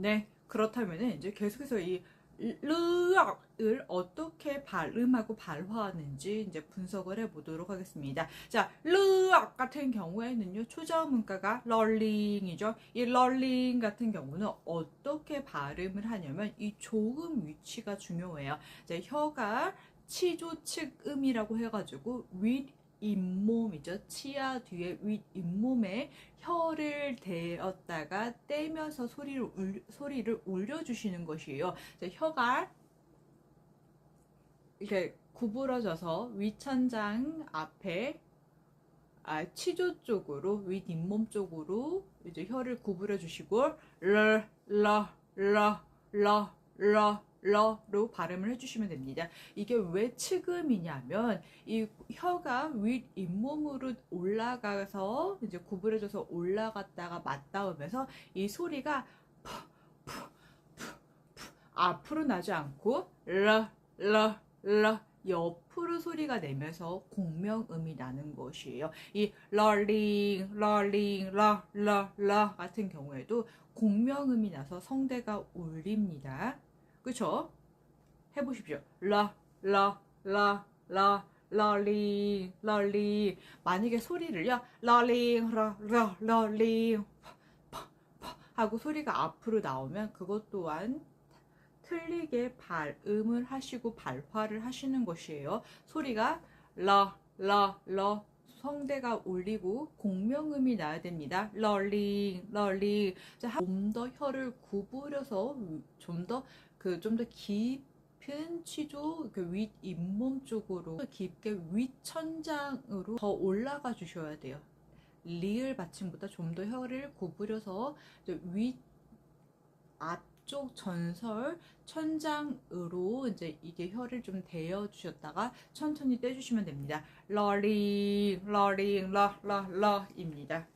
네, 그렇다면 이제 계속해서 이 르악을 어떻게 발음하고 발화하는지 이제 분석을 해보도록 하겠습니다. 자, 르악 같은 경우에는요, 초자음 문가가 럴링이죠. 이 럴링 같은 경우는 어떻게 발음을 하냐면 이 조음 위치가 중요해요. 이제 혀가 치조 측음이라고 해가지고 윗 잇몸이죠. 치아 뒤에 윗 잇몸에 혀를 대었다가 떼면서 소리를 울, 소리를 울려주시는 것이에요. 혀가 이렇게 구부러져서 위천장 앞에 아, 치조 쪽으로 윗 잇몸 쪽으로 이제 혀를 구부려 주시고 러러러러러 러로 발음을 해주시면 됩니다. 이게 왜 측음이냐면 이 혀가 윗 잇몸으로 올라가서 이제 구부려져서 올라갔다가 맞닿으면서 이 소리가 푸, 푸, 푸, 푸 앞으로 나지 않고 러 러 러 옆으로 소리가 내면서 공명음이 나는 것이에요. 이 럴링, 럴링, 러 러 러 같은 경우에도 공명음이 나서 성대가 울립니다. 그쵸? 해보십시오. 라, 라, 라, 라, 럴링, 럴링. 만약에 소리를요, 럴링, 러, 러, 파 하고 소리가 앞으로 나오면 그것 또한 틀리게 발음을 하시고 발화를 하시는 것이에요. 소리가 러, 러, 러, 성대가 울리고 공명음이 나야 됩니다. 럴링, 럴링. 좀 더 혀를 구부려서 좀 더 그 좀 더 깊은 치조 그 윗 잇몸 쪽으로 깊게 윗천장으로 더 올라가 주셔야 돼요. 리을 받침보다 좀 더 혀를 구부려서 윗 앞 쪽 전설 천장으로 이제 이게 혀를 좀 대어 주셨다가 천천히 떼주시면 됩니다. 러링, 러링, 러, 러, 러입니다.